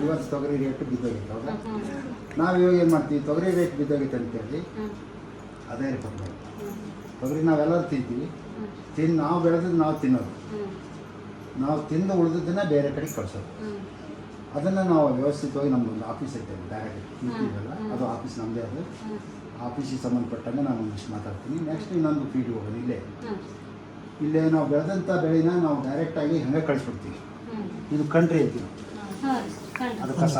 ಇವತ್ತು ತೊಗರಿ ರೇಟ್ ಬಿದ್ದೋಗಿತ್ತು ಹೌದಾ? ನಾವು ಇವಾಗ ಏನು ಮಾಡ್ತೀವಿ? ತೊಗರಿ ರೇಟ್ ಬಿದ್ದೋಗಿತ್ತು ಅಂತೇಳಿ ಅದೇ ರೀ ಮಾಡಿ ತೊಗರಿ ನಾವೆಲ್ಲರೂ ತಿಂತೀವಿ. ತಿನ್ ನಾವು ಬೆಳೆದಿದ್ದು ನಾವು ತಿನ್ನೋದು. ನಾವು ತಿಂದು ಉಳಿದದ್ದನ್ನ ಬೇರೆ ಕಡೆಗೆ ಕಳಿಸೋದು. ಅದನ್ನು ನಾವು ವ್ಯವಸ್ಥಿತವಾಗಿ ನಮ್ಮದೊಂದು ಆಫೀಸ್ ಐತೆ ಡೈರೆಕ್ಟ್ ತಿಂತೀವಲ್ಲ ಅದು ಆಫೀಸ್ ನಮ್ಮದೇ ಅದು. ಆಫೀಸಿಗೆ ಸಂಬಂಧಪಟ್ಟಂಗೆ ನಾನು ಒಂದಿಷ್ಟು ಮಾತಾಡ್ತೀನಿ. ನೆಕ್ಸ್ಟ್ ಇನ್ನೊಂದು ಫೀಲ್ಡ್ ಹೋಗೋದು ಇಲ್ಲೇ. ಇಲ್ಲೇ ನಾವು ಬೆಳೆದಂಥ ಬೆಳೆನ ನಾವು ಡೈರೆಕ್ಟಾಗಿ ಹಂಗೆ ಕಳಿಸ್ಬಿಡ್ತೀವಿ. ಇದು ಕಂಟ್ರಿ ಅಂತೀವಿ ಅದು ಕಸ.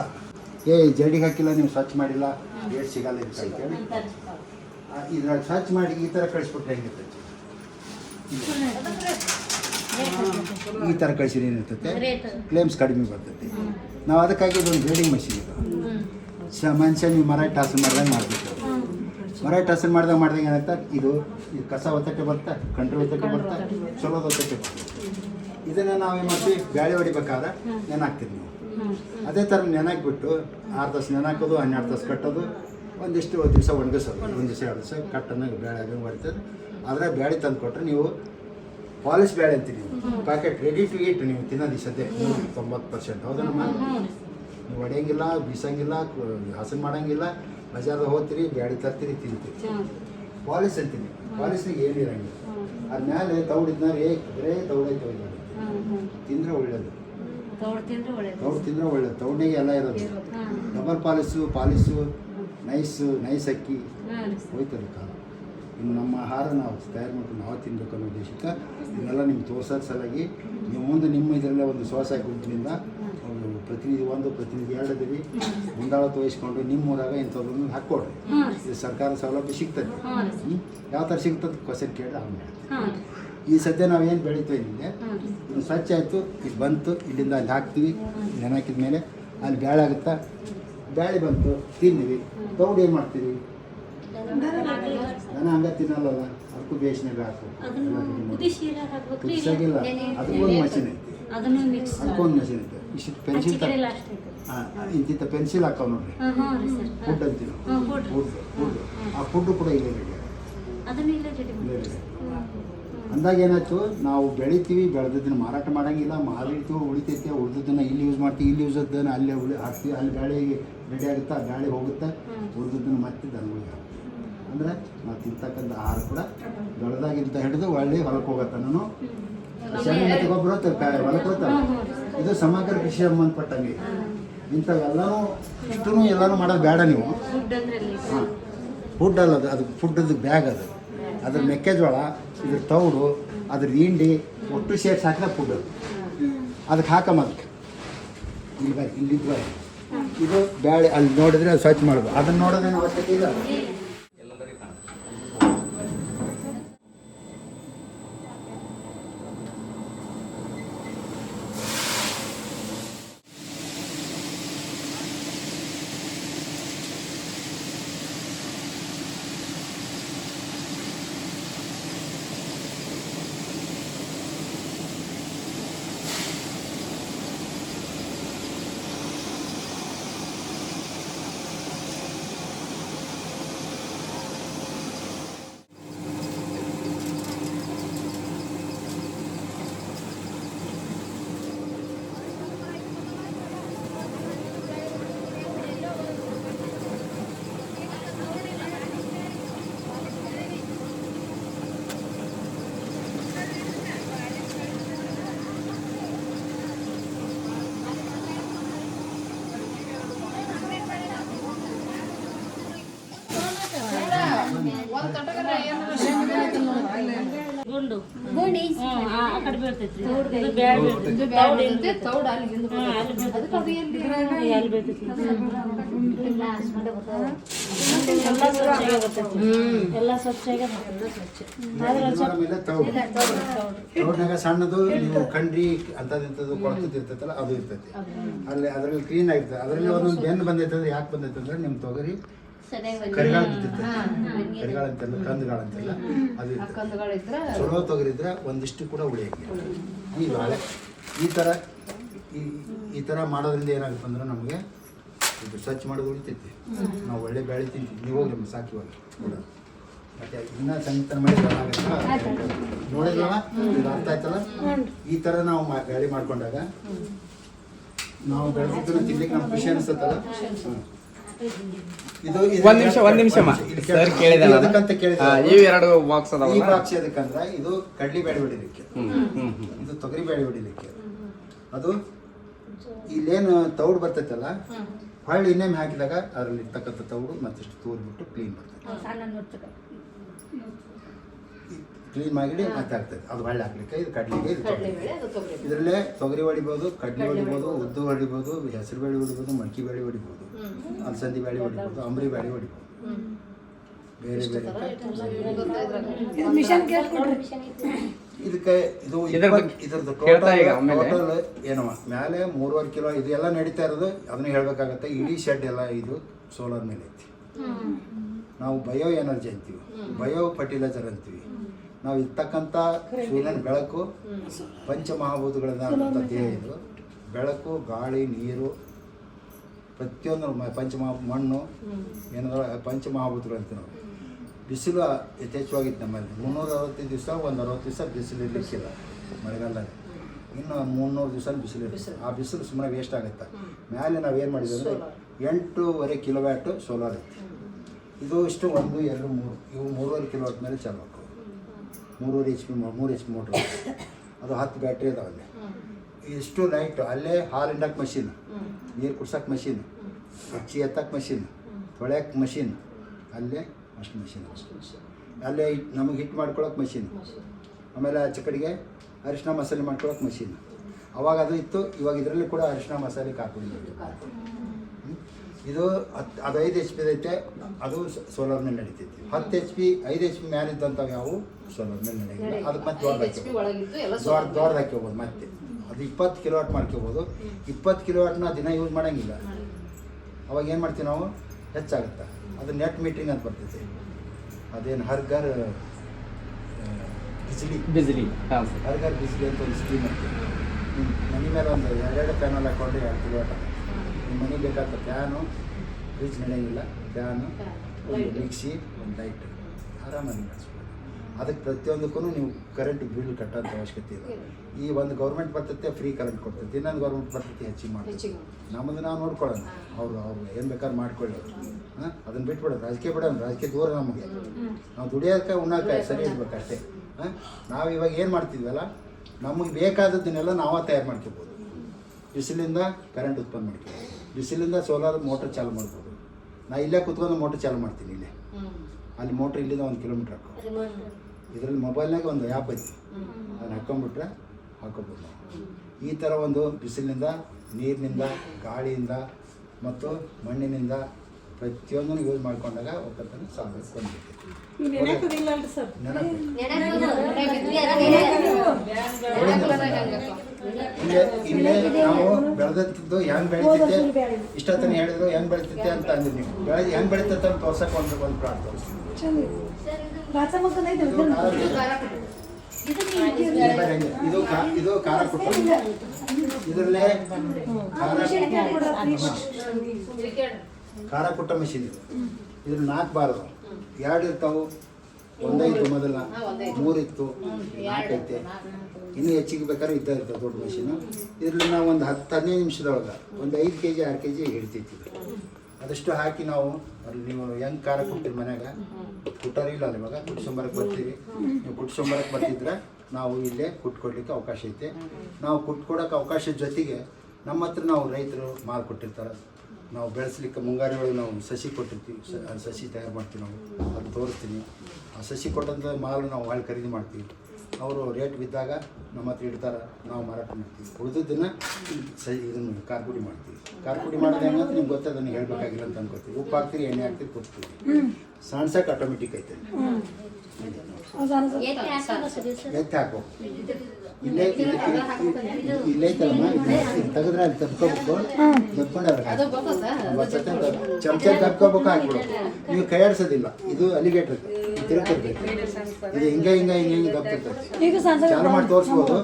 ಏ ಜಡಿಗೆ ಹಾಕಿಲ್ಲ ನೀವು ಸ್ವಚ್ಛ ಮಾಡಿಲ್ಲ ಏಟ್ ಸಿಗಲ್ಲ ಅಂತ ಅಂತೇಳಿ ಇದ್ರಾಗ ಸ್ವಚ್ಛ ಮಾಡಿ ಈ ಥರ ಕಳಿಸ್ಬಿಟ್ರೆ ಹೇಗಿರ್ತೈತಿ? ಈ ಥರ ಕಳಿಸಿದ್ರೆ ಏನಿರ್ತೈತೆ? ಕ್ಲೇಮ್ಸ್ ಕಡಿಮೆ ಬರ್ತೈತಿ. ನಾವು ಅದಕ್ಕಾಗಿ ಇದೊಂದು ಗ್ರೇಡಿಂಗ್ ಮಷೀನ್ ಇದು. ಸ ಮನುಷ್ಯ ನೀವು ಮರ ಟಾಸನ್ ಮಾಡ್ದಂಗೆ ಮಾಡಬೇಕು. ಮರ ಟಾಸನ್ ಮಾಡ್ದಂಗೆ ಮಾಡ್ದಂಗೆ ಏನಾಗ್ತದೆ ಇದು ಇದು ಕಸ ಒತ್ತಕ್ಕೆ ಬರ್ತಾ ಕಂಟ್ರಿ ಒತ್ತಕ್ಕೆ ಬರ್ತಾ ಚಲೋ ಹೊತ್ತಕ್ಕೆ ಬರ್ತಾ. ಇದನ್ನು ನಾವು ಏನು ಮಾಡ್ತೀವಿ? ಬ್ಯಾಳಿ ಹೊಡಿಬೇಕಾದ್ರೆ ನೆನಾಕ್ತೀವಿ ನೀವು. ಅದೇ ಥರ ನೆನಾಕ್ಬಿಟ್ಟು ಆರು ತಾಸು ನೆನಾಕೋದು ಹನ್ನೆರಡು ತಾಸು ಕಟ್ಟೋದು ಒಂದಿಷ್ಟು ಒಂದು ದಿವಸ ಒಣಗಿಸೋದು. ಒಂದು ದಿವಸ ಎರಡು ದಿವಸ ಕಟ್ಟನ್ನು ಬೇಳೆ ಹಂಗೆ ಬರ್ತದೆ ಆದರೆ ಬ್ಯಾಳಿ ತಂದು ಕೊಟ್ಟರೆ ನೀವು ಪಾಲಿಶ್ ಬ್ಯಾಳೆ ಅಂತೀವಿ ನೀವು. ಪ್ಯಾಕೆಟ್ ರೆಡಿ ಟು ಈಟ್ ನೀವು ತಿನ್ನೋದು ಸದ್ಯ ತೊಂಬತ್ತು ಪರ್ಸೆಂಟ್. ಹೌದಮ್ಮ ನೀವು ಒಡೆಯಂಗಿಲ್ಲ ಬೀಸಂಗಿಲ್ಲ ಹಾಸನ ಹಸನ್ ಮಾಡಂಗಿಲ್ಲ ಬಜಾರ್ದಾಗ ಹೋಗ್ತೀರಿ ಬ್ಯಾಳಿ ತರ್ತೀರಿ ತಿಂತೀರಿ. ಪಾಲಿಶ್ ಅಂತೀನಿ. ಪಾಲಿಶ್ನಾಗ ಏನಿರಂಗಿಲ್ಲ ಅದ್ಮೇಲೆ ತೌಡಿದ್ನಾರ ಏ ಬರೇ ತೌಡೇ ತೌಡ ತಿಂದ್ರೆ ಒಳ್ಳೇದು. ತೌಡ್ ತಿಂದ್ರೆ ಒಳ್ಳೇದು. ತೌಡ್ನಾಗೆ ಎಲ್ಲ ಇರೋದು. ಡಬಲ್ ಪಾಲಿಸು ಪಾಲಿಸು ನೈಸು ನೈಸ್ ಅಕ್ಕಿ. ಹೋಯ್ತದೆ ಕಾಲ. ಇನ್ನು ನಮ್ಮ ಆಹಾರ ನಾವು ತಯಾರು ಮಾಡ್ಕೊಂಡು ನಾವು ತಿನ್ಬೇಕು ಅನ್ನೋ ಉದ್ದೇಶಕ್ಕೆ ಇದನ್ನೆಲ್ಲ ನಿಮ್ಗೆ ತೋರ್ಸೋದು ಸಲುವಾಗಿ ನೀವು ಮುಂದೆ ನಿಮ್ಮ ಇದರಲ್ಲೇ ಒಂದು ಸ್ವಸಹಾಯ ಗುಂಪಿನಿಂದ ಪ್ರತಿನಿಧಿ ಒಂದು ಪ್ರತಿನಿಧಿ ಎರಡು ಇದೀವಿ ಮುಂದಾಳತ್ವ ವಹಿಸ್ಕೊಂಡು ನಿಮ್ಮ ಊರಾಗ ಇಂಥದ್ದೊಂದು ಹಾಕ್ಕೊಡ್ರಿ. ಇದು ಸರ್ಕಾರ ಸೌಲಭ್ಯ ಸಿಗ್ತದೆ? ಯಾವ ಥರ ಸಿಗ್ತದೆ? ಕ್ವಶನ್ ಕೇಳಿ ಹಂಗೆ ಈ ಸದ್ಯ ನಾವೇನು ಬೆಳಿತೀವಿ ನಿಮಗೆ? ಇದು ಸ್ವಚ್ಛ ಆಯಿತು ಇದು ಬಂತು ಇಲ್ಲಿಂದ ಅಲ್ಲಿ ಹಾಕ್ತೀವಿ. ನೆನೆ ಹಾಕಿದ ಮೇಲೆ ಅಲ್ಲಿ ಬ್ಯಾಳೆ ಆಗುತ್ತಾ? ಬ್ಯಾಳೆ ಬಂತು ತಿಂದೀವಿ ತೌಡು ಏನು ಮಾಡ್ತೀವಿ ದನ ಹಂಗೆ ತಿನ್ನಲ್ಲ ಅದಕ್ಕೂ ಬೇಯಿಸಿನಾಗ ಬೇಕು. ಅದಕ್ಕೂ ಒಂದು ಮಷಿನ್ ಐತಿ. ಅದನ್ನು ಮಿಕ್ಸ್ ಮಷಿನ್ ಐತೆ ಇಷ್ಟು ಪೆನ್ಸಿಲ್ ತ ಚಿಕ್ಕಡೆಲ್ಲ ಅಷ್ಟೇ ಹಾಂ ಇಂತಿಂತ ಪೆನ್ಸಿಲ್ ಹಾಕವ್ ನೋಡ್ರಿ. ಫುಡ್ ಅಂತೀವಿ ಫುಡ್ ಫುಡ್ ಆ ಫುಡ್ಡು ಕೂಡ ಇಲ್ಲೇ ರೆಡಿ ಅದನ್ನು ಅಂದಾಗ ಏನಾಯ್ತು? ನಾವು ಬೆಳಿತೀವಿ ಬೆಳೆದಿದ್ದನ್ನ ಮಾರಾಟ ಮಾಡಂಗಿಲ್ಲ. ಮಾರಿರ್ತೀವಿ ಉಳಿತೈತೆ ಉಳಿದದನ್ನ ಇಲ್ಲಿ ಯೂಸ್ ಮಾಡ್ತೀವಿ ಇಲ್ಲಿ ಯೂಸ್ ಆದ್ದನ್ನ ಅಲ್ಲೇ ಉಳಿ ಹಾಕ್ತೀವಿ. ಅಲ್ಲಿ ಗಾಳಿ ರೆಡಿ ಆಗುತ್ತೆ ಆ ಗಾಳಿ ಹೋಗುತ್ತೆ ಉಳಿದದನ್ನ ಮತ್ತೆ ದನಗಳಿಗೆ ಅಂದ್ರೆ ನಾವು ತಿಂತಕ್ಕಂಥ ಆಹಾರ ಕೂಡ ಬೆಳೆದಾಗಿಂತ ಹಿಡಿದು ಒಳ್ಳೆ ಹೊಲಕ್ಕೆ ಹೋಗತ್ತನೂ ಶಗಣಿ ಗೊಬ್ಬರ ಹೋಗ್ತಾವೆ ಇದು ಸಮಗ್ರ ಕೃಷಿ ಸಂಬಂಧಪಟ್ಟಂಗೆ. ಇಂಥವೆಲ್ಲನೂ ಇಷ್ಟು ಎಲ್ಲನೂ ಮಾಡೋದು ಬೇಡ ನೀವು. ಹಾಂ. ಫುಡ್ ಅಲ್ಲ ಅದು ಅದು ಫುಡ್ದು ಬ್ಯಾಗ್ ಅದು. ಅದ್ರ ಮೆಕ್ಕೆಜೋಳ ಇದ್ರ ತೌಡು ಅದ್ರ ಹಿಂಡಿ ಒಟ್ಟು ಸೇರ್ಸಿ ಹಾಕಿದ ಫುಡ್ ಅದು. ಅದಕ್ಕೆ ಹಾಕಮ್ಮ ಅದಕ್ಕೆ. ಇಲ್ಲಿ ಬರ್ರಿ ಇಲ್ಲಿದ್ದು ಬರಿ ಇದು ಬ್ಯಾಳೆ ಅಲ್ಲಿ ನೋಡಿದ್ರೆ ಅದು ಸ್ವಚ್ಛ ಮಾಡೋದು ಅದನ್ನ ನೋಡೋದೇನು ಅವಶ್ಯಕತೆ ಇಲ್ಲ. ಆ ಆ ಕಡೆ ಬೀಳ್ತೈತ್ರಿ ಇದು ಬ್ಯಾಡ್ ಬೀಳ್ತೈತಿ ತೌಡ್ ಇಲ್ಲಿ ಬೀಳ್ತೈತಿ. ಹಾ, ಅಲ್ಲಿ ಬೀಳ್ತೈತಿ. ಹಾ, ಅಲ್ಲಿ ಬೀಳ್ತೈತಿ. ಎಲ್ಲ ಸ್ವಚ್ಛಾಗಿ ಬರ್ತೈತಿ. ಎಲ್ಲ ಸ್ವಚ್ಛಾಗಿ ಬರ್ತೈತಿ. ಆದ್ರೆ ಒಂದ್ ಸ್ವಲ್ಪ ಮೇಲೆ ತೌಡು. ತೌಡ್ನಾಗ ಸಣ್ಣದು ನೀವು ಕಂಡ್ರಿ ಅಂಥದ್ದು ಇಂಥದ್ದು ಕೊಳತದ್ದು ಇರ್ತೈತಲ್ಲ ಅದು ಇರ್ತೈತಿ. ಅಲ್ಲಿ ಅದರಲ್ಲಿ ಕ್ಲೀನ್ ಆಗಿರ್ತದೆ ಅದರಲ್ಲಿ ಒಂದೊಂದು ಬೆನ್ ಬಂದೈತೆ ಅಂದ್ರೆ ಯಾಕೆ ಬಂದೈತೆ ಅಂದ್ರೆ ನಿಮ್ಮ ತೊಗರಿ ಕರಿಗಾಳ ಬಿದ್ದಿರ್ತೈತೆ ಕರಿಗಾಳ ಅಂತೆಲ್ಲ ಕಂದುಗಾಳ ಅಂತೆಲ್ಲ ಅದು ಇರ್ತೈತೆ. ಚಲೋ ತೊಗರಿದ್ರೆ ಒಂದಿಷ್ಟು ಕೂಡ ಉಳಿಯಂಗಿಲ್ಲ ಈ ಬಾಳೆ ಈ ಥರ ಈ ಈ ಥರ ಮಾಡೋದ್ರಿಂದ ಏನಾಗುತ್ತೆ ಅಂದ್ರೆ ನಮಗೆ ಇದು ಸ್ವಚ್ಛ ಮಾಡೋದು ಉಳಿತೈತಿ. ನಾವು ಒಳ್ಳೆ ಬೆಳೆ ತಿಂತೀವಿ. ನೀವು ಹೋಗಿ ನಮ್ಮ ಸಾಕಿ ಹೋಗಿ ಕೂಡ. ಮತ್ತೆ ಇನ್ನೂ ಸಂಗೀತ ಮಾಡಿ ನೋಡಿದ್ರಲ್ಲ? ಇದು ಅರ್ಥ ಆಯ್ತಲ್ಲ? ಈ ತರ ನಾವು ಬೆಳೆ ಮಾಡ್ಕೊಂಡಾಗ ನಾವು ಬೆಳೆದಿದ್ದನ್ನ ತಿನ್ಲಿಕ್ಕೆ ನಮ್ಗೆ ಖುಷಿ ಅನಿಸ್ತದಲ್ಲ ಹ್ಮ್. ಇದು ಇದು- ಒಂದ್ ನಿಮಿಷ ಒಂದ್ ನಿಮಿಷ ಸರ್ ಕೇಳಿದೆ ನಾನು. ಎದಕ್ಕಂತ ಕೇಳಿದ್ರೆ. ಇವು ಎರಡು ಬಾಕ್ಸ್ ಈ ಅದಾವಲ್ಲ ಬಾಕ್ಸ್ ಎದಕ್ಕಂದ್ರ ಇದು ಕಡ್ಲಿ ಬೇಳೆ ಹೊಡಿಲಿಕ್ಕೆ. ಇದು ತೊಗರಿ ಬೇಳೆ ಹೊಡಿಲಿಕ್ಕೆ. ಅದು ಇಲ್ಲೇನು ತೌಡು ಬರ್ತೈತಲ್ಲ? ಹೊಳ್ಳಿ ಇನ್ನೇಮ್ ಹಾಕಿದಾಗ ಅದ್ರಲ್ಲಿ ಇರ್ತಕ್ಕಂಥ ತೌಡು ಮತ್ತಷ್ಟು ತೋರ್ಬಿಟ್ಟು ಕ್ಲೀನ್ ಬರ್ತೈತೆ. ಕ್ಲೀನ್ ಮಾಡಿ ಮತ್ತೆ ಆಗ್ತದೆ ಅದು ಹೊಳ್ಳಿ ಹಾಕ್ಲಿಕ್ಕೆ ಇದು ಕಡ್ಲಿ ಇದು ಇದರಲ್ಲೇ ತೊಗರಿ ಹೊಡಿಬೋದು ಕಡ್ಲಿ ಹೊಡಿಬೋದು ಉದ್ದು ಹೊಡಿಬೋದು ಹೆಸರು ಬೇಳೆ ಹೊಡಿಬೋದು ಮಡ್ಕಿ ಬೇಳೆ ಹೊಡಿಬೋದು ಅಲಸಂದಿ ಬೇಳೆ ಹೊಡಿಬೋದು ಅಂಬ್ರಿ ಬೇಳೆ ಹೊಡಿಬೋದು. ಬೇರೆ ಬೇರೆ ಇದಕ್ಕೆ ಇದು ಇದ್ರ ಬಗ್ಗೆ ಇದ್ರದ್ದು. ಟೋಟಲ್ ಏನವ ಮೇಲೆ ಮೂರುವರೆ ಕಿಲೋ ಇದು ಎಲ್ಲ ನಡೀತಾ ಇರೋದು ಅದನ್ನ ಹೇಳ್ಬೇಕಾಗತ್ತೆ. ಇಡೀ ಶೆಡ್ ಎಲ್ಲ ಇದು ಸೋಲಾರ್ ಮೇಲೆ ಐತಿ. ನಾವು ಬಯೋ ಎನರ್ಜಿ ಅಂತೀವಿ. ಬಯೋ ಫರ್ಟಿಲೈಸರ್ ಅಂತೀವಿ. ನಾವು ಇರ್ತಕ್ಕಂಥ ಸೂರ್ಯನ ಬೆಳಕು ಪಂಚಮಹಾಭೂತಗಳಿಂದ ದೇಹ ಇದು ಬೆಳಕು ಗಾಳಿ ನೀರು ಪ್ರತಿಯೊಂದು ಪಂಚಮಹಾ ಮಣ್ಣು ಏನಾದ್ರು ಪಂಚಮಹಾಭೂತಗಳು ಅಂತ ನಾವು. ಬಿಸಿಲು ಯಥೇಚ್ಛವಾಗಿತ್ತು ನಮ್ಮಲ್ಲಿ. ಮುನ್ನೂರ ಅರವತ್ತೈದು ದಿವಸ ಒಂದು ಅರವತ್ತು ದಿವಸ ಬಿಸಿಲು ಇರಲಿಕ್ಕಿಲ್ಲ ಮಳೆಗಾಲದಲ್ಲಿ. ಇನ್ನು ಮುನ್ನೂರು ದಿವಸ ಬಿಸಿಲು ಆ ಬಿಸಿಲು ಸುಮ್ಮನೆ ವೇಸ್ಟ್ ಆಗುತ್ತೆ. ಮೇಲೆ ನಾವು ಏನು ಮಾಡಿದ್ವಿ ಅಂದರೆ ಎಂಟೂವರೆ ಕಿಲೋವ್ಯಾಟು ಸೋಲಾರ್ ಐತಿ ಇದು ಇಷ್ಟು ಒಂದು ಎರಡು ಮೂರು. ಇವು ಮೂರುವರೆ ಕಿಲೋವ್ಯಾಟ್ ಮೇಲೆ ಚಾಲು ಮೂರುವರೆ ಎಚ್ ಪಿ ಮೂರು ಎಚ್ ಪಿ ಮೋಟ್ರ್. ಅದು ಹತ್ತು ಬ್ಯಾಟ್ರಿ ಅದಾವಲ್ಲಿ ಇಷ್ಟು ಲೈಟ್ ಅಲ್ಲೇ ಹಾಲು ಹಿಂಡಕ್ಕೆ ಮಷೀನ್. ನೀರು ಕುಡ್ಸಕ್ಕೆ ಮಷೀನ್. ಹಚ್ಚಿ ಎತ್ತಕ್ಕೆ ಮಷೀನ್. ತೊಳೆಯಕ್ಕೆ ಮಷೀನ್. ಅಲ್ಲೇ ಅಷ್ಟು ಮಷೀನ್. ಅಲ್ಲೇ ನಮಗೆ ಹಿಟ್ ಮಾಡ್ಕೊಳಕ್ಕೆ ಮಷೀನ್. ಆಮೇಲೆ ಆಚೆ ಕಡೆಗೆ ಅರಿಶಿನ ಮಸಾಲೆ ಮಾಡ್ಕೊಳಕ್ಕೆ ಮಷೀನ್. ಅವಾಗ ಅದು ಇತ್ತು ಇವಾಗ ಇದರಲ್ಲಿ ಕೂಡ ಅರಿಶಿನ ಮಸಾಲೆ ಹಾಕೊಂಡಿದ್ದೀವಿ ಹ್ಮ್? ಇದು ಹತ್ತು ಅದು ಐದು ಎಚ್ ಪಿ ಐತೆ ಅದು ಸೋಲಾರ್ ಮೇಲೆ ನಡೀತೈತಿ. ಹತ್ತು ಎಚ್ ಪಿ ಐದು ಎಚ್ ಪಿ ಮ್ಯಾಲ ಇದ್ದಂಥವು ಯಾವು? ಸೋಲಾರ್ ಮೇಲೆ ನಡೆಯಲ್ಲ ಅದಕ್ಕೆ ಮತ್ತೆ ದೊಡ್ಡ ದೊಡ್ಡ ಹಾಕ್ಕೋಬೋದು ಮತ್ತೆ. ಅದು ಇಪ್ಪತ್ತು ಕಿಲೋವಾಟ್ ಮಾಡ್ಕೋಬೋದು ಇಪ್ಪತ್ತು ಕಿಲೋವಾಟ್ನ ದಿನ ಯೂಸ್ ಮಾಡೋಂಗಿಲ್ಲ. ಅವಾಗ ಏನು ಮಾಡ್ತೀವಿ ನಾವು? ಹೆಚ್ಚಾಗುತ್ತೆ. ಅದು ನೆಟ್ ಮೀಟ್ರಿಂಗ್ ಅಂತ ಬರ್ತೈತಿ. ಅದೇನು ಹರ್ಗರ್ ಬಿಸಿಲಿ? ಬಿಸಿಲಿ. ಹಾಂ. ಸರ್ ಹರ್ಗರ್ ಬಿಸಿಲಿ ಅಂತ ಒಂದು ಸ್ಕೀಮ್ ಮನೆ ಮೇಲೆ ಒಂದು ಎರಡೆರಡು ಪ್ಯಾನಲ್ ಹಾಕೊಂಡ್ರೆ ಎರಡು ಕಿಲೋವಾಟ್ ನಿಮ್ಮ ಮನೆಗೆ ಬೇಕಾದ ಫ್ಯಾನು ಫ್ರಿಜ್ ನಡೆಯಂಗಿಲ್ಲ ಫ್ಯಾನು ಒಂದು ಮಿಕ್ಸಿ ಒಂದು ಲೈಟ್ ಆರಾಮಾಗಿ ನಡೆಸ್ಬೋದು. ಅದಕ್ಕೆ ಪ್ರತಿಯೊಂದಕ್ಕೂ ನೀವು ಕರೆಂಟ್ ಬಿಲ್ ಕಟ್ಟೋಂಥ ಅವಶ್ಯಕತೆ ಇಲ್ಲ. ಈ ಒಂದು ಗೌರ್ಮೆಂಟ್ ಬರ್ತೈತೆ ಫ್ರೀ ಕರೆಂಟ್ ಕೊಡ್ತೈತೆ ಇನ್ನೊಂದು ಗೌರ್ಮೆಂಟ್ ಬರ್ತೈತೆ ಹೆಚ್ಚಿಗೆ ಮಾಡ್ತೀವಿ ನಮ್ಮದು ನಾವು ನೋಡ್ಕೊಳ್ಳೋಣ. ಅವರು ಅವ್ರು ಏನು ಬೇಕಾದ್ರೆ ಮಾಡ್ಕೊಳ್ಳಿ. ಅವ್ರು ಹಾಂ ಅದನ್ನು ಬಿಟ್ಬಿಡೋದು. ರಾಜಕೀಯ ಬಿಡೋಣ. ರಾಜಕೀಯ ದೂರ ನಮಗೆ. ನಾವು ದುಡಿಯೋಕೆ ಉಣ್ಣೋಕೆ ಸರಿ ಇರ್ಬೇಕಷ್ಟೇ. ಹಾಂ ನಾವು ಇವಾಗ ಏನು ಮಾಡ್ತಿದ್ವಲ್ಲ ನಮಗೆ ಬೇಕಾದದ್ದನ್ನೆಲ್ಲ ನಾವೇ ತಯಾರು ಮಾಡ್ಕೋಬೋದು. ಬಿಸಿಲಿಂದ ಕರೆಂಟ್ ಉತ್ಪನ್ನ ಮಾಡ್ಕೋಬೋದು. ಬಿಸಿಲಿಂದ ಸೋಲಾರ್ ಮೋಟ್ರ್ ಚಾಲು ಮಾಡ್ಬೋದು. ನಾ ಇಲ್ಲೇ ಕುತ್ಕೊಂಡು ಮೋಟ್ರ್ ಚಾಲು ಮಾಡ್ತೀನಿ ಇಲ್ಲೇ. ಅಲ್ಲಿ ಮೋಟ್ರ್ ಇಲ್ಲಿಂದ ಒಂದು ಕಿಲೋಮೀಟ್ರ್ ಹಾಕೋ. ಇದರಲ್ಲಿ ಮೊಬೈಲ್ನಾಗ ಒಂದು ಆ್ಯಪ್ ಐತಿ. ಅದನ್ನ ಹಾಕೊಂಡ್ಬಿಟ್ರೆ ಹಾಕೋಬೋದು ನಾವು. ಈ ಥರ ಒಂದು ಬಿಸಿಲಿನಿಂದ ನೀರಿನಿಂದ ಗಾಳಿಯಿಂದ ಮತ್ತು ಮಣ್ಣಿನಿಂದ ಪ್ರತಿಯೊಂದನ್ನು ಯೂಸ್ ಮಾಡ್ಕೊಂಡಾಗ ಒಕ್ಕಲ್ತನ ಸಾಧನೆ ಬಂದಿದೆ ಇಲ್ಲೇ ಇಲ್ಲೇ ನಾವು ಬೆಳೆದಿದ್ದು ಹೆಂಗ್ ಬೆಳಿತೈತೆ ಇಷ್ಟತನ ಹೇಳಿದ್ರು ಹೆಂಗ್ ಬೆಳಿತೈತೆ ಅಂತ ಅಂದ್ರಿ ನೀವು. ಬೆಳೆ ಹೆಂಗ್ ಬೆಳಿತೈತೆ ಅಂತ ಒಂದು ಒಂದು ಪ್ರಾರ್ಥ ಇದು ಇದು ಖಾರ ಕೊಟ್ಟು ಇದರಲ್ಲೇ ಖಾರ ಕೊಟ್ಟ ಮಿಷಿನ್ ಇದು. ಇದ್ರ ನಾಲ್ಕು ಬಾರದು ಎರಡು ಇರ್ತಾವು ಒಂದೈದು ಮೊದಲ ಮೂರಿತ್ತು ನಾಲ್ಕೈತೆ. ಇನ್ನೂ ಹೆಚ್ಚಿಗೆ ಬೇಕಾದ್ರೆ ಇದ್ದ ಇರ್ತದೆ ದೊಡ್ಡ ಮಷೀನು ಇದ್ರಲ್ಲಿ ನಾವು ಒಂದು ಹತ್ತು, ಹದಿನೈದು ನಿಮಿಷದೊಳಗೆ ಒಂದು ಐದು ಕೆ ಜಿ ಆರು ಕೆ ಜಿ ಹಿಡಿತೈತಿ ಅದಷ್ಟು ಹಾಕಿ ನಾವು ಅಲ್ಲಿ ನೀವು ಹೆಂಗೆ ಖಾರ ಕೊಟ್ಟಿರಿ ಮನ್ಯಾಗ? ಕುಟ್ಟೋರು ಇಲ್ಲ ಇವಾಗ ಕುಟ್ಸೊಂಬರಕ್ಕೆ ಬರ್ತೀವಿ. ನೀವು ಕುಟ್ಸೊಂಬರಕ್ಕೆ ಬರ್ತಿದ್ರೆ ನಾವು ಇಲ್ಲೇ ಕುಟ್ಕೊಡ್ಲಿಕ್ಕೆ ಅವಕಾಶ ಐತೆ. ನಾವು ಕುಟ್ಕೊಡೋಕೆ ಅವಕಾಶದ ಜೊತೆಗೆ ನಮ್ಮ ಹತ್ರ ನಾವು ರೈತರು ಮಾಲು ಕೊಟ್ಟಿರ್ತಾರೆ. ನಾವು ಬೆಳೆಸ್ಲಿಕ್ಕೆ ಮುಂಗಾರಿ ಒಳಗೆ ನಾವು ಸಸಿ ಕೊಟ್ಟಿರ್ತೀವಿ. ಸಸಿ ತಯಾರು ಮಾಡ್ತೀವಿ ನಾವು. ಅದು ತೋರಿಸ್ತೀನಿ. ಆ ಸಸಿ ಕೊಟ್ಟಂಥ ಮಾಲು ನಾವು ಹಾಳು ಖರೀದಿ ಮಾಡ್ತೀವಿ. ಅವರು ರೇಟ್ ಬಿದ್ದಾಗ ನಮ್ಮ ಹತ್ರ ಇಡ್ತಾರೆ ನಾವು ಮಾರಾಟ ಮಾಡ್ತೀವಿ. ಉಳಿದದ್ದನ್ನು ಸೈ ಇದನ್ನು ಕಾರ್ಪುಡಿ ಮಾಡ್ತೀವಿ. ಕಾರ್ಪುಡಿ ಮಾಡೋದು ಹೆಂಗಂತ ನಿಮ್ಗೆ ಗೊತ್ತೆ ಅದನ್ನು ಹೇಳಬೇಕಾಗಿಲ್ಲ ಅಂತ ಅನ್ಕೋತೀವಿ. ಉಪ್ಪು ಹಾಕ್ತೀರಿ ಎಣ್ಣೆ ಹಾಕ್ತೀರಿ ಕೊಡ್ತೀವಿ. ಸಣ್ಸಕ್ಕೆ ಆಟೋಮೆಟಿಕ್ ಐತೆ. ಎತ್ತಿ ಹಾಕೋ ಇಲ್ಲೇ ಇಲ್ಲೇ ಐತಲ್ಲಮ್ಮ? ತೆಗೆದ್ರೆ ಅಲ್ಲಿ ತಪ್ಕೋಬೇಕು ತಪ್ಕೊಂಡು ಚಮಚ ತಪ್ಕೋಬೇಕು ನೀವು ಕೈಯಾಡ್ಸೋದಿಲ್ಲ. ಇದು ಅಲಿಗೇಟರ್ ತಿರುಗ್ತಿರ್ತೈತೆ ಇದು ಹಿಂಗೆ ಹಿಂಗೆ ಹಿಂಗೆ ಹಿಂಗೆ ದಪ್ತಿರ್ತೈತೆ ಚಾಲು ಮಾಡಿ ತೋರಿಸ್ಬೋದು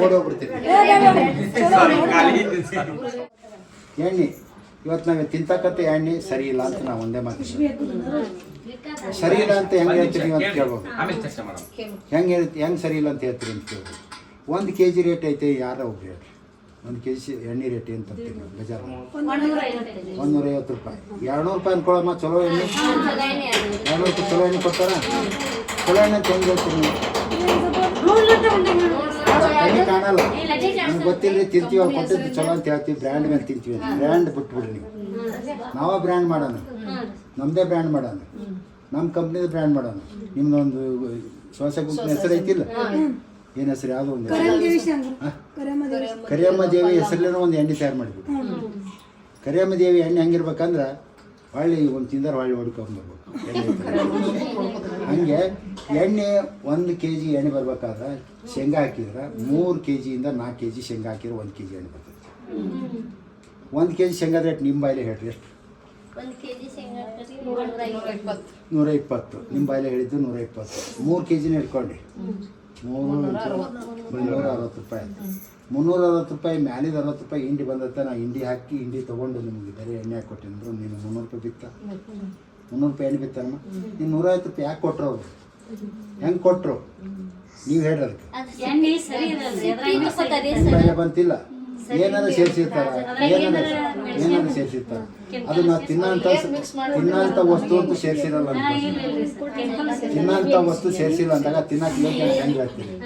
ಓಡೋಗ್ಬಿಡ್ತೀವಿ ಎಣ್ಣೆ ಇವತ್ತು ನಾವು ತಿಂತಕ್ಕಂಥ ಎಣ್ಣೆ ಸರಿ ಇಲ್ಲ ಅಂತ ನಾವು ಒಂದೇ ಮಾತು ಸರಿ ಇಲ್ಲ ಅಂತ ಹೆಂಗೆ ಹೇಳ್ತೀರಿ ಅಂತ ಕೇಳ್ಬೋದು ಹೆಂಗೆ ಹೆಂಗೆ ಸರಿ ಇಲ್ಲ ಅಂತ ಹೇಳ್ತೀರಿ ಅಂತ ಕೇಳ್ಬೋದು ಒಂದು ಕೆ ಜಿ ರೇಟ್ ಐತೆ ಯಾರ ಒಬ್ರು ಹೇಳ್ರಿ ಒಂದು ಕೆ ಜಿ ಎಣ್ಣೆ ರೇಟ್ ಏನು ತರ್ತೀವಿ ನಾವು ಬಜಾರ್. ಒಂದೂರ ಐವತ್ತು ರೂಪಾಯಿ. ಎರಡು ರೂಪಾಯಿ. ಅನ್ಕೊಳಮ್ಮ ಚಲೋ ಎಣ್ಣೆ. ಎರಡು ರೂಪಾಯಿ ಚಲೋ ಎಣ್ಣೆ ಕೊಡ್ತಾರ? ಚಲೋ ಎಣ್ಣೆ ತಂದು ಹೇಳ್ತೀನಿ ಕಣ್ಣಿ ಕಾಣಲ್ಲ. ನಮ್ಗೆ ಗೊತ್ತಿಲ್ಲ ತಿಂತೀವಿ ಅವ್ರು ಕೊಟ್ಟಿದ್ದು ಚಲೋ ಅಂತ ಹೇಳ್ತೀವಿ ಬ್ರ್ಯಾಂಡ್ ಮೇಲೆ ತಿಂತೀವಿ ಬ್ರ್ಯಾಂಡ್ ಬಿಟ್ಬಿಡ್ರಿ ನೀವು. ನಾವ ಬ್ರ್ಯಾಂಡ್ ಮಾಡೋಣ ನಮ್ಮದೇ ಬ್ರ್ಯಾಂಡ್ ಮಾಡೋಣ ನಮ್ಮ ಕಂಪ್ನಿದು ಬ್ರ್ಯಾಂಡ್ ಮಾಡೋಣ ನಿಮ್ದೊಂದು ಶ್ವಾಸ ಗುಂಪಿನ ಹೆಸರು ಐತಿಲ್ಲ? ಏನು ಹೆಸರು ಯಾವುದೋ ಒಂದು? ಕರಿಯಮ್ಮ ದೇವಿ ಹೆಸರಿನ ಒಂದು ಎಣ್ಣೆ ತಯಾರು ಮಾಡಿದ್ವಿ ಕರಿಯಮ್ಮ ದೇವಿ ಎಣ್ಣೆ ಹೆಂಗಿರ್ಬೇಕಂದ್ರೆ ಹೊಳ್ಳಿ ಒಂದು ತಿಂದರೆ ಹೊಳ್ಳಿ ಹೊಡ್ಕೊಂಡ್ಬರ್ಬೇಕು. ಹಂಗೆ ಎಣ್ಣೆ ಒಂದು ಕೆ ಜಿ ಎಣ್ಣೆ ಬರ್ಬೇಕಾದ್ರೆ ಶೇಂಗಾ ಹಾಕಿದ್ರೆ ಮೂರು ಕೆ ಜಿಯಿಂದ ನಾಲ್ಕು ಕೆ ಜಿ ಶೇಂಗಾ ಹಾಕಿದ್ರೆ ಒಂದು ಕೆ ಜಿ ಎಣ್ಣೆ ಬರ್ತೈತಿ ಒಂದು ಕೆ ಜಿ ಶೇಂಗಾ ರೇಟ್ ನಿಮ್ಮ ಬಾಯಲ್ಲಿ ಹೇಳ್ರಿ ಎಷ್ಟು? ಕೆಜಿ ಶೇಂಗಾ ಹಾಕ್ರಿ, ನೂರ ಇಪ್ಪತ್ತು. ನಿಮ್ಮ ಬಾಯಲ್ಲಿ ಹೇಳಿದ್ದು ನೂರ ಇಪ್ಪತ್ತು. ಮೂರು ಕೆ ಜಿನ ಮುನ್ನೂರ ಅರವತ್ತು ರೂಪಾಯಿ. ಮುನ್ನೂರ ಅರವತ್ತು ರೂಪಾಯಿ ಮ್ಯಾಲಿದ ಅರವತ್ತು ರೂಪಾಯಿ ಹಿಂಡಿ ಬಂದತ್ತೆ ನಾ ಹಿಂಡಿ ಹಾಕಿ ಹಿಂಡಿ ತೊಗೊಂಡು ನಿಮಗೆ ಬೇರೆ ಎಣ್ಣೆ ಹಾಕಿ ಕೊಟ್ಟಿದ್ರು ನೀನು ಮುನ್ನೂರು ರೂಪಾಯಿ ಬಿತ್ತ. ಮುನ್ನೂರು ರೂಪಾಯಿ ಎಣ್ಣೆ ಬಿತ್ತಮ್ಮ ನೀನು ನೂರೈವತ್ತು ರೂಪಾಯಿ ಯಾಕೆ ಕೊಟ್ಟರು ಅವರು? ಹೆಂಗೆ ಕೊಟ್ಟರು ನೀವು ಹೇಳ್ರಿ ಅದಕ್ಕೆ. ಬಂತಿಲ್ಲ. ಏನಾರ ಸೇರಿಸಿರ್ತಾರ. ಏನಾರ ಏನಾರ ಸೇರಿಸಿರ್ತಾರೆ. ಅದು ತಿನ್ನಂತ ತಿನ್ನೋಂಥ ವಸ್ತು ಅಂತೂ ಸೇರಿಸಿರಲ್ಲ ಅಂತ ತಿನ್ನೋಂಥ ವಸ್ತು ಸೇರಿಸಿಲ್ಲ ಅಂದಾಗ ತಿನ್ನಕ್ಕೆ ಯೋಗ್ಯ ಹೆಂಗೆ ಹೇಳ್ತೀವಿ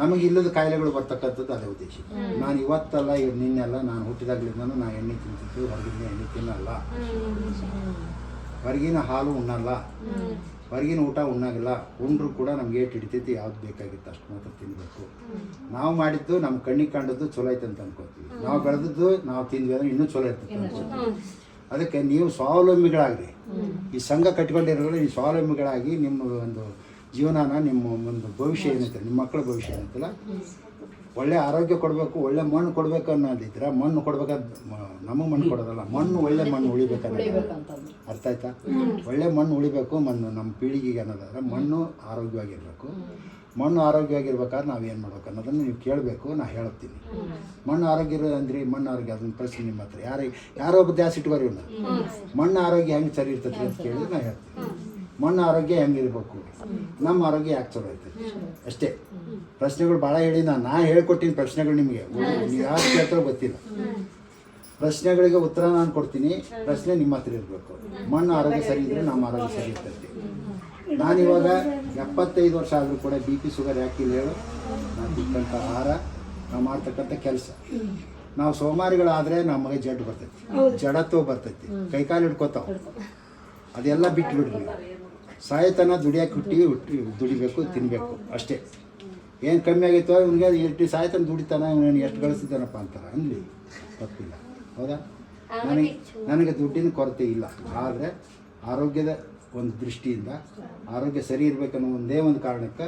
ನಮಗೆ ಇಲ್ಲದ ಕಾಯಿಲೆಗಳು ಬರ್ತಕ್ಕಂಥದ್ದು ಅದೇ ಉದ್ದೇಶ. ನಾನು ಇವತ್ತಲ್ಲ ಇವ್ ನಿನ್ನೆಲ್ಲ ನಾನು ಹುಟ್ಟಿದಾಗ್ಲಿಂದನೂ ನಾನು ಎಣ್ಣೆ ತಿಂತಿದ್ದು ಹೊರಗಿನ ಎಣ್ಣೆ ತಿನ್ನಲ್ಲ. ಹೊರಗಿನ ಹಾಲು ಉಣ್ಣಲ್ಲ. ಹೊರಗಿನ ಊಟ ಉಣ್ಣಾಗಲ್ಲ ಉಂಡ್ರು ಕೂಡ ನಮ್ಗೆ ಏಟ್ ಹಿಡಿತೈತಿ ಯಾವ್ದು ಬೇಕಾಗಿತ್ತು ಅಷ್ಟು ಮಾತ್ರ ತಿನ್ನಬೇಕು ನಾವು ಮಾಡಿದ್ದು ನಮ್ಮ ಕಣ್ಣಿಗೆ ಕಂಡದ್ದು ಚಲೋ ಐತೆ ಅಂತ ಅನ್ಕೋತೀವಿ. ನಾವು ಬೆಳೆದದ್ದು ನಾವು ತಿಂದ್ವಿ ಅಂದ್ರೆ ಇನ್ನೂ ಚಲೋ ಇರ್ತೈತೆ ಅನ್ಕೋತೀವಿ. ಅದಕ್ಕೆ ನೀವು ಸ್ವಾವಲಂಬಿಗಳಾಗ್ರಿ. ಈ ಸಂಘ ಕಟ್ಕೊಂಡಿರೋ ನೀವು ಸ್ವಾವಲಂಬಿಗಳಾಗಿ ನಿಮ್ಮ ಒಂದು ಜೀವನನ ನಿಮ್ಮ ಒಂದು ಭವಿಷ್ಯ ಏನೈತೆ? ನಿಮ್ಮ ಮಕ್ಕಳ ಭವಿಷ್ಯ ಏನೈತಲ್ಲ? ಒಳ್ಳೆ ಆರೋಗ್ಯ ಕೊಡಬೇಕು ಒಳ್ಳೆ ಮಣ್ಣು ಕೊಡಬೇಕು ಅನ್ನೋದಿದ್ರೆ ಮಣ್ಣು ಕೊಡ್ಬೇಕಾದ್ ನಮಗೆ ಮಣ್ಣು ಕೊಡೋದಲ್ಲ ಮಣ್ಣು ಒಳ್ಳೆ ಮಣ್ಣು ಉಳಿಬೇಕನ್ನೋದು ಅರ್ಥ ಆಯ್ತಾ? ಒಳ್ಳೆ ಮಣ್ಣು ಉಳಿಬೇಕು ಮಣ್ಣು ನಮ್ಮ ಪೀಳಿಗೆಗೆ ಅನ್ನೋದಾದ್ರೆ ಮಣ್ಣು ಆರೋಗ್ಯವಾಗಿರಬೇಕು. ಮಣ್ಣು ಆರೋಗ್ಯವಾಗಿರ್ಬೇಕಾದ್ರೆ ನಾವು ಏನು ಮಾಡ್ಬೇಕು ಅನ್ನೋದನ್ನು ನೀವು ಕೇಳಬೇಕು ನಾ ಹೇಳ್ತೀನಿ. ಮಣ್ಣು ಆರೋಗ್ಯ ಇರೋದು ಅಂದ್ರೆ ಮಣ್ಣು ಆರೋಗ್ಯ ಅದನ್ನ ಪ್ರಶ್ನೆ ನಿಮ್ಮ ಹತ್ರ. ಯಾರು ಯಾರೋ ಒಬ್ಬ ದ್ಯಾಸ್ ಇಟ್ಕೋರಿ ಇವ್ನ. ಮಣ್ಣು ಆರೋಗ್ಯ ಹೆಂಗೆ ಸರಿ ಇರ್ತೈತಿ ಅಂತ ಕೇಳಿದ್ರೆ ನಾ ಹೇಳ್ತೀನಿ. ಮಣ್ಣು ಆರೋಗ್ಯ ಹೆಂಗಿರ್ಬೇಕು? ನಮ್ಮ ಆರೋಗ್ಯ ಯಾಕೆ ಚಲೋ ಐತೆ ಅಷ್ಟೇ. ಪ್ರಶ್ನೆಗಳು ಭಾಳ ಹೇಳಿ ನಾನು ನಾ ಹೇಳ್ಕೊಟ್ಟಿನಿ ಪ್ರಶ್ನೆಗಳು ನಿಮಗೆ. ನೀವು ಯಾರು ಕೇಳ್ತಾರೋ ಗೊತ್ತಿಲ್ಲ. ಪ್ರಶ್ನೆಗಳಿಗೆ ಉತ್ತರ ನಾನು ಕೊಡ್ತೀನಿ. ಪ್ರಶ್ನೆ ನಿಮ್ಮ ಹತ್ರ ಇರಬೇಕು. ಮಣ್ಣು ಆರೋಗ್ಯ ಸರಿ ಇದ್ರೆ ನಮ್ಮ ಆರೋಗ್ಯ ಸರಿ ಇರ್ತೈತಿ ನಾನಿವಾಗ ಎಪ್ಪತ್ತೈದು ವರ್ಷ ಆದರೂ ಕೂಡ ಬಿ ಪಿ ಶುಗರ್ ಇಲ್ಲ ಹೇಳು? ನಾನು ತಿಂತಕ್ಕಂಥ ಆಹಾರ ನಾವು ಮಾಡ್ತಕ್ಕಂಥ ಕೆಲಸ. ನಾವು ಸೋಮಾರಿಗಳಾದರೆ ನಮಗೆ ಜಡ್ ಬರ್ತೈತಿ. ಜಡತ್ವ ಬರ್ತೈತಿ. ಕೈಕಾಲು ಹಿಡ್ಕೊತಾವ. ಅದೆಲ್ಲ ಬಿಟ್ಟು ಬಿಡ್ರಿ ಸಾಯತನ ದುಡಿಯಕ್ಕೆ ಹುಟ್ಟಿ ಹುಟ್ಟಿ ದುಡಿಬೇಕು ತಿನ್ನಬೇಕು ಅಷ್ಟೇ. ಏನು ಕಮ್ಮಿ ಆಗೈತೋ ಅದು ಎಷ್ಟು ಸಾಯ್ತಾನೆ ದುಡಿತಾನ ಇವನು ಎಷ್ಟು ಗಳಿಸಿದ್ದಾನಪ್ಪ ಅಂತಾರೆ. ಅನ್ಲಿ ತಪ್ಪಿಲ್ಲ. ಹೌದಾ? ನನಗೆ ನನಗೆ ದುಡ್ಡಿನ ಕೊರತೆ ಇಲ್ಲ. ಆದರೆ ಆರೋಗ್ಯದ ಒಂದು ದೃಷ್ಟಿಯಿಂದ ಆರೋಗ್ಯ ಸರಿ ಇರಬೇಕನ್ನೋ ಒಂದೇ ಒಂದು ಕಾರಣಕ್ಕೆ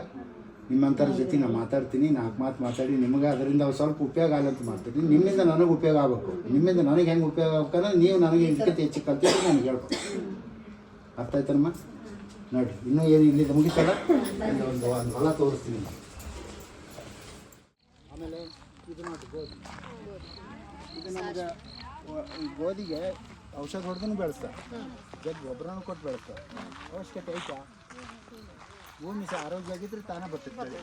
ನಿಮ್ಮಂಥರ ಜೊತೆ ನಾನು ಮಾತಾಡ್ತೀನಿ ನಾಲ್ಕು ಮಾತು ಮಾತಾಡಿ ನಿಮಗೆ ಅದರಿಂದ ಸ್ವಲ್ಪ ಉಪಯೋಗ ಆಗಲ್ಲ ಅಂತ ಮಾಡ್ತೀನಿ ನಿಮ್ಮಿಂದ ನನಗೆ ಉಪಯೋಗ ಆಗಬೇಕು. ನಿಮ್ಮಿಂದ ನನಗೆ ಹೆಂಗೆ ಉಪಯೋಗ ಆಗ್ಬೇಕಂದ್ರೆ ನೀವು ನನಗೆ ಇದಕ್ಕಿಂತ ಹೆಚ್ಚು ಕಲ್ತಿದ್ರೆ ನನಗೆ ಹೇಳ್ಬೇಕು. ಅರ್ಥ ಆಯ್ತನಮ್ಮ? ನೋಡಿ ಇನ್ನೂ ಏನು ಇಲ್ಲಿ ಮುಗಿತಲ್ಲ? ಒಂದು ಒಂದು ಹೊಲ ತೋರಿಸ್ತೀನಿ. ಆಮೇಲೆ ಇದು ನೋಡಿ ಗೋಧಿ. ಇದು ನಮ್ಗೆ ಈ ಗೋಧಿಗೆ ಔಷಧ ಹೊಡೆದೂ ಬೆಳೆಸ್ತಾರೆ. ಜಗ್ ಗೊಬ್ಬರನೂ ಕೊಟ್ಟು ಬೆಳೆಸ್ತಾರೆ. ಅವಶ್ಯಕತೆ ಐತಾ? ಭೂಮಿ ಸಹ ಆರೋಗ್ಯ ಆಗಿದ್ರೆ ತಾನೇ ಬರ್ತೈತೆ ಬೆಳೆ.